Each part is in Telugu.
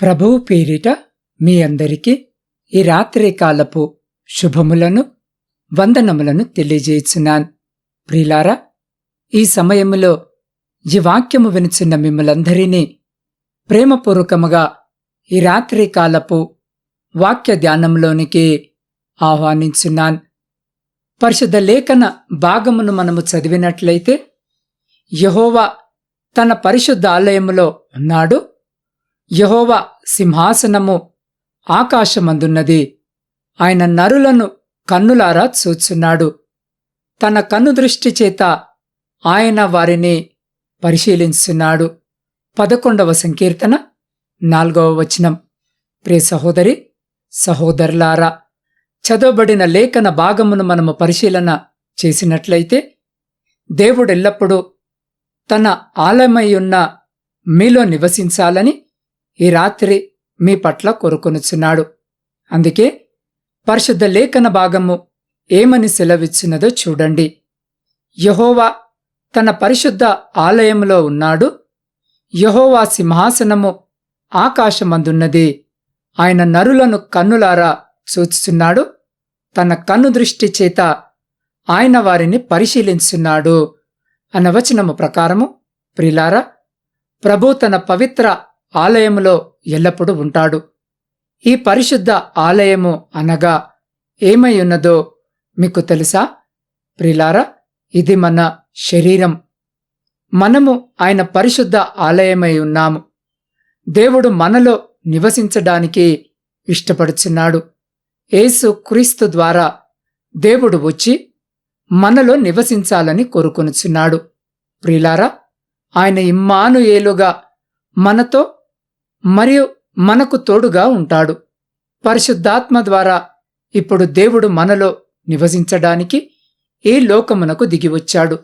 ప్రభువు పేరిట మీ అందరికీ ఈ రాత్రి కాలపు శుభములను వందనములను తెలియజేయుచున్నాను. ప్రిలారా ఈ సమయములో ఈ వాక్యము వినుచున్న మిమ్మలందరినీ ప్రేమపూర్వకముగా ఈ రాత్రి కాలపు వాక్య ధ్యానంలోనికి ఆహ్వానించున్నాను. పరిశుద్ధ లేఖన భాగమును మనము చదివినట్లయితే యహోవా తన పరిశుద్ధ ఆలయములో ఉన్నాడు. యహోవ సింహాసనము ఆకాశమందున్నది. ఆయన నరులను కన్నులారా చూచున్నాడు తన కన్ను దృష్టి చేత ఆయన వారిని పరిశీలించున్నాడు. పదకొండవ సంకీర్తన నాలుగవ వచనం. ప్రే సహోదరి సహోదరులారా చదవబడిన లేఖన భాగమును మనము పరిశీలన చేసినట్లయితే దేవుడెల్లప్పుడూ తన ఆలయమయ్యున్న మీలో నివసించాలని ఈ రాత్రి మీ పట్ల కోరుకొనుచున్నాడు. అందుకే పరిశుద్ధ లేఖన భాగము ఏమని సెలవిచ్చినదో చూడండి. యహోవా తన పరిశుద్ధ ఆలయములో ఉన్నాడు. యహోవా సింహాసనము ఆకాశమందున్నది. ఆయన నరులను కన్నులారా చూచుచున్నాడు తన కన్ను దృష్టి చేత ఆయన వారిని పరిశీలించున్నాడు. అన్న వచనము ప్రకారము ప్రిలారా ప్రభు తన పవిత్ర ఆలయములో ఎల్లప్పుడూ ఉంటాడు. ఈ పరిశుద్ధ ఆలయము అనగా ఏమై ఉన్నదో మీకు తెలుసా? ప్రిలారా ఇది మన శరీరం. మనము ఆయన పరిశుద్ధ ఆలయమై ఉన్నాము. దేవుడు మనలో నివసించడానికి ఇష్టపడుచున్నాడు. యేసు క్రీస్తు ద్వారా దేవుడు వచ్చి మనలో నివసించాలని కోరుకొనుచున్నాడు. ప్రిలారా ఆయన ఇమ్మానుయేలుగా మనతో మరియు మనకు తోడుగా ఉంటాడు. పరిశుద్ధాత్మ ద్వారా ఇప్పుడు దేవుడు మనలో నివసించడానికి ఈ లోకమునకు దిగివచ్చాడు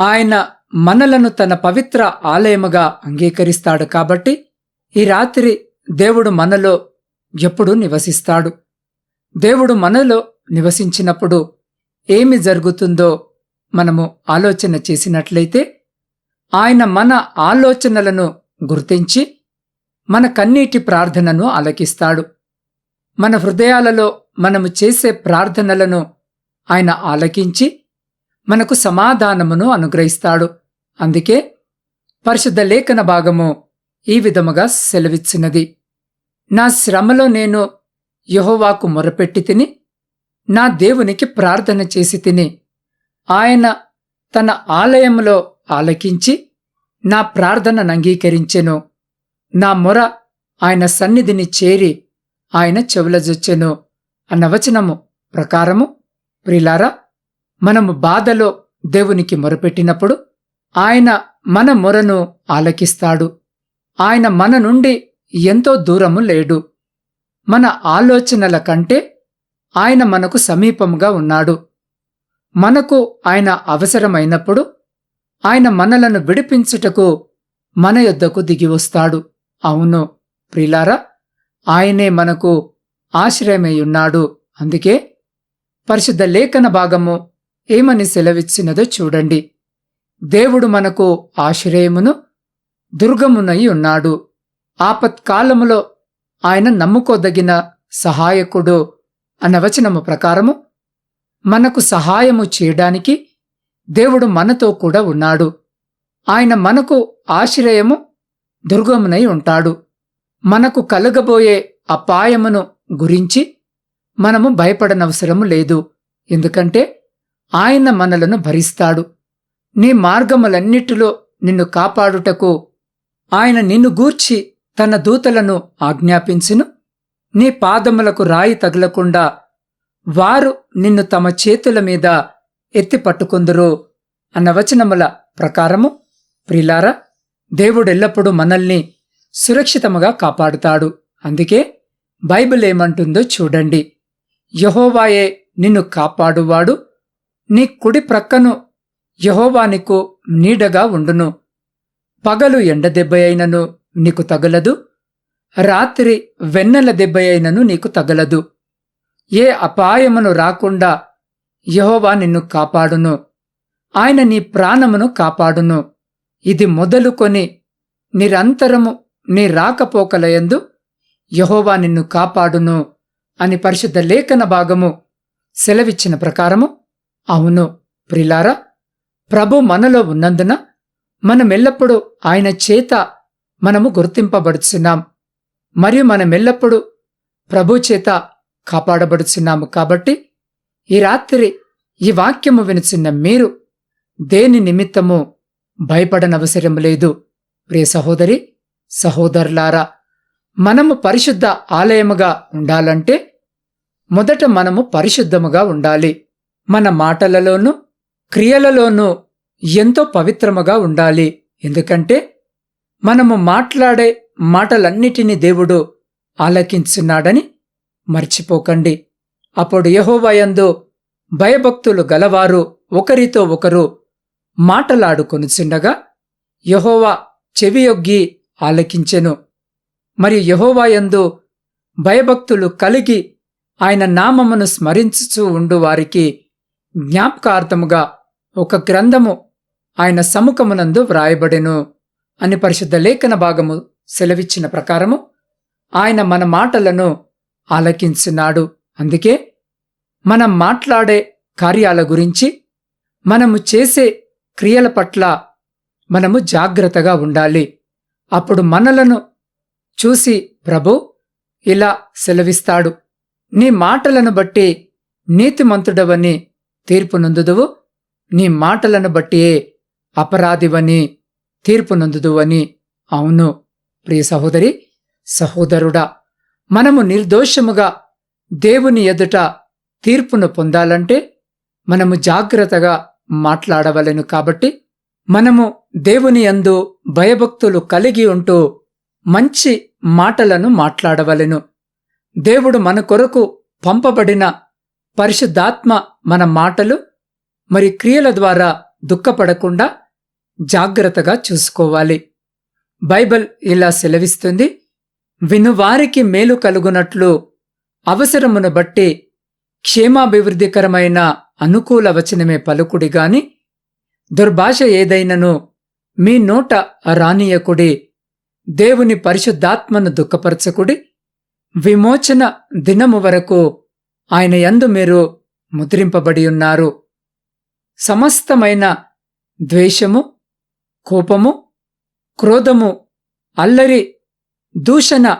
ఆయన మనలను తన పవిత్ర ఆలయముగా అంగీకరిస్తాడు కాబట్టి ఈ రాత్రి దేవుడు మనలో ఎప్పుడు నివసిస్తాడు. దేవుడు మనలో నివసించినప్పుడు ఏమి జరుగుతుందో మనము ఆలోచన చేసినట్లయితే ఆయన మన ఆలోచనలను గుర్తించి మన కన్నీటి ప్రార్థనను ఆలకిస్తాడు. మన హృదయాలలో మనము చేసే ప్రార్థనలను ఆయన ఆలకించి మనకు సమాధానమును అనుగ్రహిస్తాడు. అందుకే పరిశుద్ధ లేఖన భాగము ఈ విధముగా సెలవిచ్చినది. నా శ్రమలో నేను యహోవాకు మొరపెట్టి తిని నా దేవునికి ప్రార్థన చేసి తిని ఆయన తన ఆలయంలో ఆలకించి నా ప్రార్థనను అంగీకరించెను. నా మొర ఆయన సన్నిధిని చేరి ఆయన చెవులజొచ్చెను అన్న వచనము ప్రకారము. ప్రిలారా మనము బాధలో దేవునికి మొరపెట్టినప్పుడు ఆయన మన మొరను ఆలకిస్తాడు. ఆయన మన నుండి ఎంతో దూరము లేడు. మన ఆలోచనల కంటే ఆయన మనకు సమీపముగా ఉన్నాడు. మనకు ఆయన అవసరమైనప్పుడు ఆయన మనలను విడిపించుటకు మన యొద్దకు దిగివస్తాడు అవును ప్రిలారా ఆయనే మనకు ఆశ్రయమై ఉన్నాడు అందుకే పరిశుద్ధ లేఖన భాగము ఏమని సెలవిచ్చినదో చూడండి. దేవుడు మనకు ఆశ్రయమును దుర్గమునై ఉన్నాడు ఆపత్కాలములో ఆయన నమ్ముకోదగిన సహాయకుడు అన్న వచనము ప్రకారము మనకు సహాయము చేయడానికి దేవుడు మనతో కూడా ఉన్నాడు. ఆయన మనకు ఆశ్రయము దుర్గమునై ఉంటాడు. మనకు కలగబోయే అపాయమును గురించి మనము భయపడనవసరము లేదు. ఎందుకంటే ఆయన మనలను భరిస్తాడు. నీ మార్గములన్నిటిలో నిన్ను కాపాడుటకు ఆయన నిన్ను గూర్చి తన దూతలను ఆజ్ఞాపించును. నీ పాదములకు రాయి తగలకుండా వారు నిన్ను తమ చేతుల మీద ఎత్తి పట్టుకుందురు అన్న వచనముల ప్రకారము ప్రిలారా దేవుడెల్లప్పుడూ మనల్ని సురక్షితముగా కాపాడుతాడు. అందుకే బైబిల్ ఏమంటుందో చూడండి. యహోవాయే నిన్ను కాపాడువాడు. నీ కుడి ప్రక్కను యహోవా నీకు నీడగా ఉండును. పగలు ఎండ దెబ్బ అయినను నీకు తగలదు. రాత్రి వెన్నెల దెబ్బ అయినను నీకు తగలదు. ఏ అపాయమును రాకుండా యహోవా నిన్ను కాపాడును. ఆయన నీ ప్రాణమును కాపాడును. ఇది మొదలుకొని నిరంతరము నీ రాకపోకలయందు యహోవా నిన్ను కాపాడును అని పరిశుద్ధ లేఖన భాగము సెలవిచ్చిన ప్రకారము అవును ప్రిలారా ప్రభు మనలో ఉన్నందున మనమెల్లప్పుడూ ఆయన చేత మనము గుర్తింపబడుచున్నాం. మరియు మనమెల్లప్పుడూ ప్రభు చేత కాపాడబడుచున్నాము కాబట్టి ఈ రాత్రి ఈ వాక్యము వినుచున్న మీరు దేని నిమిత్తము భయపడనవసరం లేదు. ప్రియ సహోదరి సహోదరులారా మనము పరిశుద్ధ ఆలయముగా ఉండాలంటే మొదట మనము పరిశుద్ధముగా ఉండాలి. మన మాటలలోనూ క్రియలలోనూ ఎంతో పవిత్రముగా ఉండాలి. ఎందుకంటే మనము మాట్లాడే మాటలన్నిటినీ దేవుడు ఆలకించున్నాడని మర్చిపోకండి. అప్పుడు యహోవయందు భయభక్తులు గలవారు ఒకరితో ఒకరు మాటలాడుకొనుచుండగా యహోవా చెవియొగ్గి ఆలకించెను. మరియు యహోవాయందు భయభక్తులు కలిగి ఆయన నామమును స్మరించుచూ ఉండు వారికి జ్ఞాపకార్థముగా ఒక గ్రంథము ఆయన సముఖమునందు వ్రాయబడెను అని పరిశుద్ధ లేఖన భాగము సెలవిచ్చిన ప్రకారము ఆయన మన మాటలను ఆలకించున్నాడు అందుకే మనం మాట్లాడే కార్యాల గురించి మనము చేసే క్రియల పట్ల మనము జాగ్రత్తగా ఉండాలి. అప్పుడు మనలను చూసి ప్రభు ఇలా సెలవిస్తాడు. నీ మాటలను బట్టి నీతిమంతుడవని తీర్పునందుదువు. నీ మాటలను బట్టియే అపరాధివని తీర్పునందుదువని. అవును ప్రియ సహోదరి సహోదరుడా మనము నిర్దోషముగా దేవుని ఎదుట తీర్పును పొందాలంటే మనము జాగ్రత్తగా మాట్లాడవలెను కాబట్టి మనము దేవుని యందు భయభక్తులు కలిగి ఉంటూ మంచి మాటలను మాట్లాడవలెను. దేవుడు మన కొరకు పంపబడిన పరిశుద్ధాత్మ మన మాటలు మరి క్రియల ద్వారా దుఃఖపడకుండా జాగ్రత్తగా చూసుకోవాలి. బైబిల్ ఇలా సెలవిస్తుంది వినువారికి మేలు కలుగునట్లు అవసరమును బట్టి క్షేమాభివృద్ధికరమైన అనుకూల వచనమే పలుకుడి గాని దుర్భాష ఏదైనను మీ నోట రానియకుడి దేవుని పరిశుద్ధాత్మను దుఃఖపరచకుడి విమోచన దినము వరకు ఆయన యందు మీరు ముద్రింపబడి ఉన్నారు. సమస్తమైన ద్వేషము కోపము క్రోధము అల్లరి దూషణ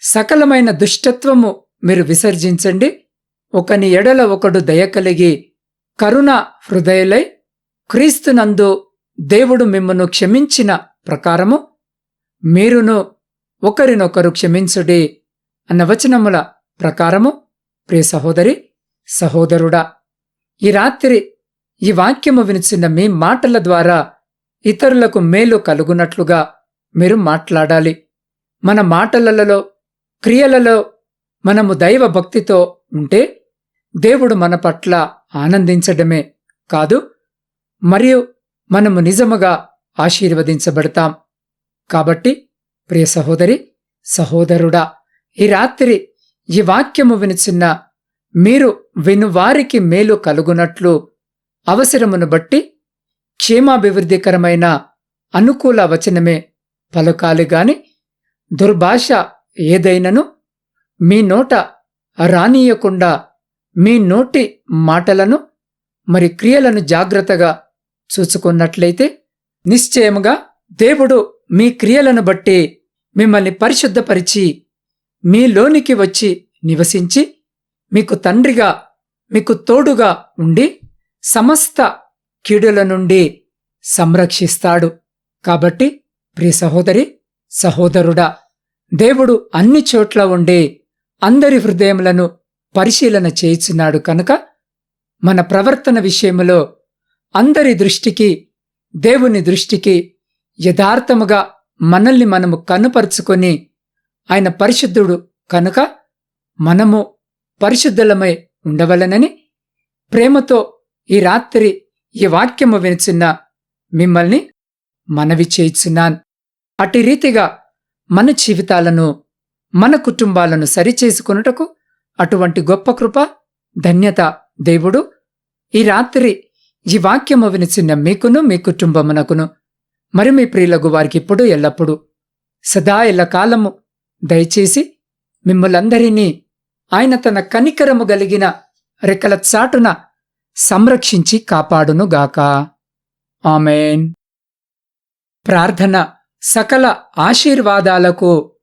సకలమైన దుష్టత్వము మీరు విసర్జించండి. ఒకని ఎడల ఒకడు దయ కలిగి కరుణ హృదయలై క్రీస్తునందు దేవుడు మిమ్మను క్షమించిన ప్రకారము మీరును ఒకరినొకరు క్షమించుడి అన్న వచనముల ప్రకారము. ప్రియ సహోదరి సహోదరుడా ఈ రాత్రి ఈ వాక్యము వినిచిన మీ మాటల ద్వారా ఇతరులకు మేలు కలుగునట్లుగా మీరు మాట్లాడాలి. మన మాటలలో క్రియలలో మనము దైవ భక్తితో ఉంటే దేవుడు మన పట్ల ఆనందించడమే కాదు మరియు మనము నిజముగా ఆశీర్వదించబడతాం. కాబట్టి ప్రియ సహోదరి సహోదరుడా ఈ రాత్రి ఈ వాక్యము వినిచిన్న మీరు వినువారికి మేలు కలుగునట్లు అవసరమును బట్టి క్షేమాభివృద్ధికరమైన అనుకూల వచనమే పలుకాలి గాని దుర్భాష ఏదైనను మీ నోట రానీయకుండా మీ నోటి మాటలను మరి క్రియలను జాగ్రత్తగా చూసుకున్నట్లయితే నిశ్చయముగా దేవుడు మీ క్రియలను బట్టి మిమ్మల్ని పరిశుద్ధపరిచి మీలోనికి వచ్చి నివసించి మీకు తండ్రిగా మీకు తోడుగా ఉండి సమస్త కీడుల నుండి సంరక్షిస్తాడు. కాబట్టి ప్రియ సహోదరి సహోదరుడా దేవుడు అన్ని చోట్ల ఉండి అందరి హృదయములను పరిశీలన చేయుచున్నాడు కనుక మన ప్రవర్తన విషయములో అందరి దృష్టికి దేవుని దృష్టికి యథార్థముగా మనల్ని మనము కనుపరుచుకొని ఆయన పరిశుద్ధుడు కనుక మనము పరిశుద్ధులమై ఉండవలనని ప్రేమతో ఈ రాత్రి ఈ వాక్యము వినిచిన్న మిమ్మల్ని మనవి చేయిచున్నాన్. అటు రీతిగా మన జీవితాలను మన కుటుంబాలను సరిచేసుకొనుటకు అటువంటి గొప్ప కృప ధన్యత దేవుడు. ఈ రాత్రి ఈ వాక్యము వినిచిన్న మీకును మీ కుటుంబమునకును మరి మీ ప్రియులకు వారికిప్పుడు ఎల్లప్పుడు ఎల్లప్పుడూ సదా ఎల్లకాలము దయచేసి మిమ్మలందరినీ ఆయన తన కనికరము గలిగిన రెక్కల చాటున సంరక్షించి కాపాడునుగాక ఆమెన్. ప్రార్థన సకల ఆశీర్వాదాలకు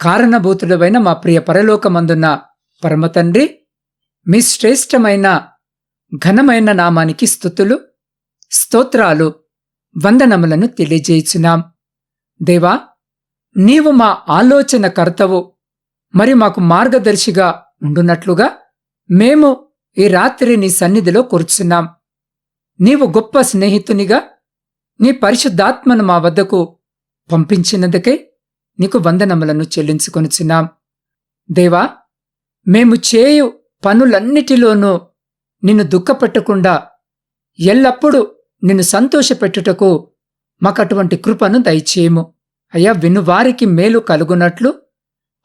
కారణభూతుడవైన మా ప్రియ పరలోకమందున్న పరమతండ్రి మీ శ్రేష్టమైన ఘనమైన నామానికి స్థుతులు స్తోత్రాలు వందనములను తెలియజేయుచున్నాం. దేవా నీవు మా ఆలోచన కర్తవు మరి మాకు మార్గదర్శిగా ఉండునట్లుగా మేము ఈ రాత్రి నీ సన్నిధిలో కూర్చున్నాం. నీవు గొప్ప స్నేహితునిగా నీ పరిశుద్ధాత్మను మా వద్దకు పంపించినందుకై నీకు వందనములను చెల్లించుకొనుచున్నాం. దేవా మేము చేయు పనులన్నిటిలోనూ నిన్ను దుఃఖపెట్టకుండా ఎల్లప్పుడూ నిన్ను సంతోషపెట్టుటకు మాకటువంటి కృపను దయచేయము. అయ్యా వినువారికి మేలు కలుగునట్లు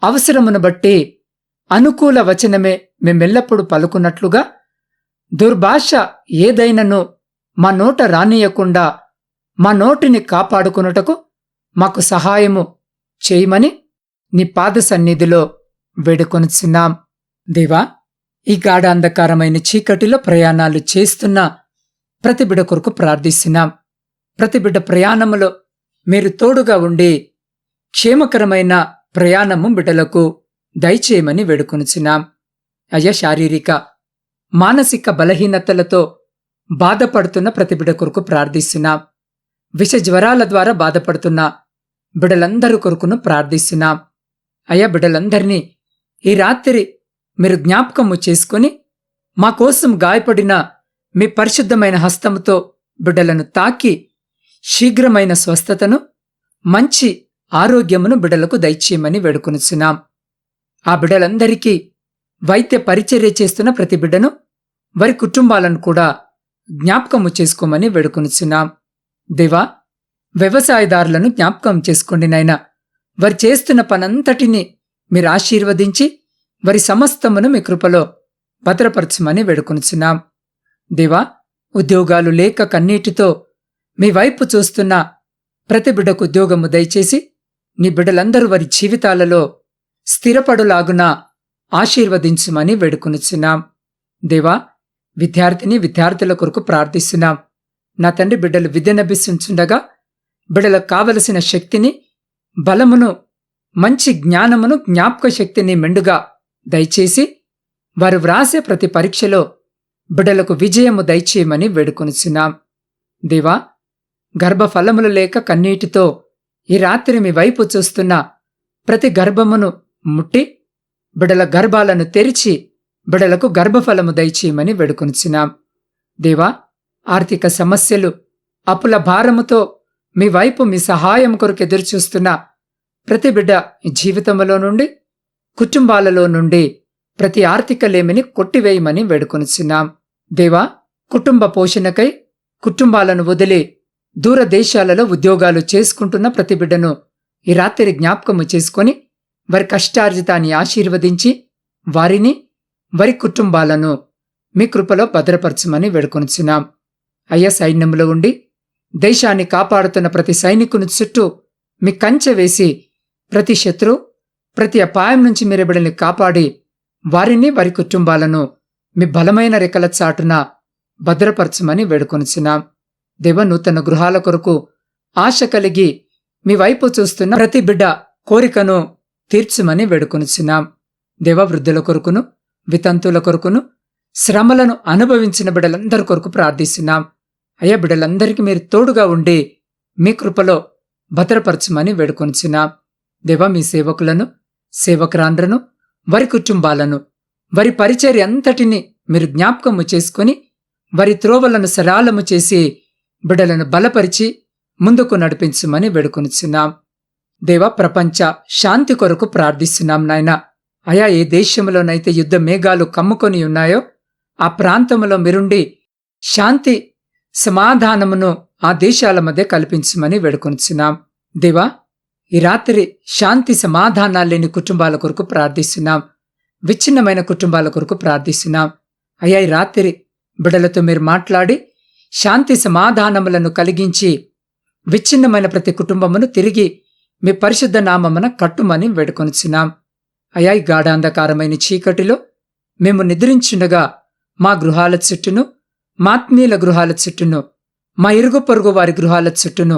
అవసరమును బట్టి అనుకూల వచనమే మేమెల్లప్పుడు పలుకున్నట్లుగా దుర్భాష ఏదైనను మా నోట రానియకుండా మా నోటిని కాపాడుకున్నటకు మాకు సహాయము చేయమని నీ పాద సన్నిధిలో వేడుకొనిచున్నాం. దేవా ఈ గాఢ అంధకారమైన చీకటిలో ప్రయాణాలు చేస్తున్న ప్రతి బిడ కొరకు ప్రార్థిస్తున్నాం. ప్రతి బిడ్డ ప్రయాణములో మీరు తోడుగా ఉండి క్షేమకరమైన ప్రయాణము బిడ్డలకు దయచేయమని వేడుకొనుచున్నాం. అయ్యా శారీరక మానసిక బలహీనతలతో బాధపడుతున్న ప్రతి బిడ్డ కొరకు ప్రార్థిస్తున్నాం. విష జ్వరాల ద్వారా బాధపడుతున్న బిడలందరి కొరకును ప్రార్థిస్తున్నాం. అయ్యా బిడలందరినీ ఈ రాత్రి మీరు జ్ఞాపకము చేసుకుని మా కోసం గాయపడిన మీ పరిశుద్ధమైన హస్తముతో బిడ్డలను తాకి శీఘ్రమైన స్వస్థతను మంచి ఆరోగ్యమును బిడలకు దయచేయమని వేడుకొనుచున్నాం. ఆ బిడ్డలందరికీ వైద్య పరిచర్య చేస్తున్న ప్రతి బిడ్డను వారి కుటుంబాలను కూడా జ్ఞాపకము చేసుకోమని వేడుకొనుచున్నాం. దేవా వ్యవసాయదారులను జ్ఞాపకం చేసుకోండి నాయన. వారు చేస్తున్న పనంతటిని మీరు ఆశీర్వదించి వారి సమస్తమును మీ కృపలో భద్రపరచమని వేడుకొనుచున్నాం. దేవా ఉద్యోగాలు లేక కన్నీటితో మీ వైపు చూస్తున్న ప్రతి బిడ్డకు ఉద్యోగము దయచేసి నీ బిడ్డలందరూ వారి జీవితాలలో స్థిరపడులాగున ఆశీర్వదించుమని వేడుకొనుచున్నాం. దేవా విద్యార్థిని విద్యార్థుల కొరకు ప్రార్థిస్తున్నాం. నా తండ్రి బిడ్డలు విద్యనభ్యసించుండగా బిడ్డలకు కావలసిన శక్తిని బలమును మంచి జ్ఞానమును జ్ఞాపక శక్తిని మెండుగా దయచేసి వారు వ్రాసే ప్రతి పరీక్షలో బిడ్డలకు విజయము దయచేయమని వేడుకొనిచున్నాం. దేవా గర్భఫలములు లేక కన్నీటితో ఈ రాత్రి మీ వైపు చూస్తున్న ప్రతి గర్భమును ముట్టి బిడల గర్భాలను తెరిచి బిడలకు గర్భఫలము దయచేయమని వేడుకొనిచున్నాం. దేవా ఆర్థిక సమస్యలు అప్పుల భారముతో మీ వైపు మీ సహాయం కొరకు ఎదురుచూస్తున్న ప్రతి బిడ్డ జీవితంలో నుండి కుటుంబాలలో నుండి ప్రతి ఆర్థిక లేమిని కొట్టివేయమని వేడుకొనిచున్నాం. దేవా కుటుంబ పోషణకై కుటుంబాలను వదిలి దూరదేశాలలో ఉద్యోగాలు చేసుకుంటున్న ప్రతి బిడ్డను ఈ రాత్రి జ్ఞాపకము చేసుకొని వారి కష్టార్జితాన్ని ఆశీర్వదించి వారిని వారి కుటుంబాలను మీ కృపలో భద్రపరచమని వేడుకొనిచున్నాం. అయ్యా సైన్యంలో ఉండి దేశాన్ని కాపాడుతున్న ప్రతి సైనికుని చుట్టూ మీ కంచె వేసి ప్రతి శత్రు ప్రతి అపాయం నుంచి మీరు బిడ్డల్ని కాపాడి వారిని వారి కుటుంబాలను మీ బలమైన రెక్కల చాటున భద్రపరచమని వేడుకొనిచున్నాం. దేవ నూతన గృహాల కొరకు ఆశ కలిగి మీ వైపు చూస్తున్న ప్రతి బిడ్డ కోరికను తీర్చుమని వేడుకొనిచున్నాం. దేవ వృద్ధుల కొరకును వితంతుల కొరకును శ్రమలను అనుభవించిన బిడ్డలందరి కొరకు ప్రార్థిస్తున్నాం. అయ్యా బిడ్డలందరికీ మీరు తోడుగా ఉండి మీ కృపలో భద్రపరచమని వేడుకొనిచున్నాం. దేవ మీ సేవకులను సేవకురాండ్రను వారి కుటుంబాలను వారి పరిచర్య అంతటిని మీరు జ్ఞాపకము చేసుకుని వారి త్రోవలను సరాలము చేసి బిడలను బలపరిచి ముందుకు నడిపించమని వేడుకొనిచున్నాం. దేవ ప్రపంచ శాంతి కొరకు ప్రార్థిస్తున్నాం నాయన. అయా ఏ దేశంలోనైతే యుద్ధ మేఘాలు కమ్ముకొని ఉన్నాయో ఆ ప్రాంతంలో మీరుండి శాంతి సమాధానమును ఆ దేశాల మధ్య కల్పించమని వేడుకొనిచున్నాం. దేవా ఈ రాత్రి శాంతి సమాధానాలు లేని కుటుంబాల కొరకు ప్రార్థిస్తున్నాం. విచ్ఛిన్నమైన కుటుంబాల కొరకు ప్రార్థిస్తున్నాం. అయ్యా ఈ రాత్రి బిడలతో మీరు మాట్లాడి శాంతి సమాధానములను కలిగించి విచ్ఛిన్నమైన ప్రతి కుటుంబమును తిరిగి మీ పరిశుద్ధ నామమున కట్టుమని వేడుకొనిచున్నాం. అయా ఈ గాఢాంధకారమైన చీకటిలో మేము నిద్రించుండగా మా గృహాల చుట్టూను మాత్మీయుల గృహాల చుట్టూను మా ఇరుగు పొరుగు వారి గృహాల చుట్టూను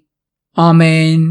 ఆమెన్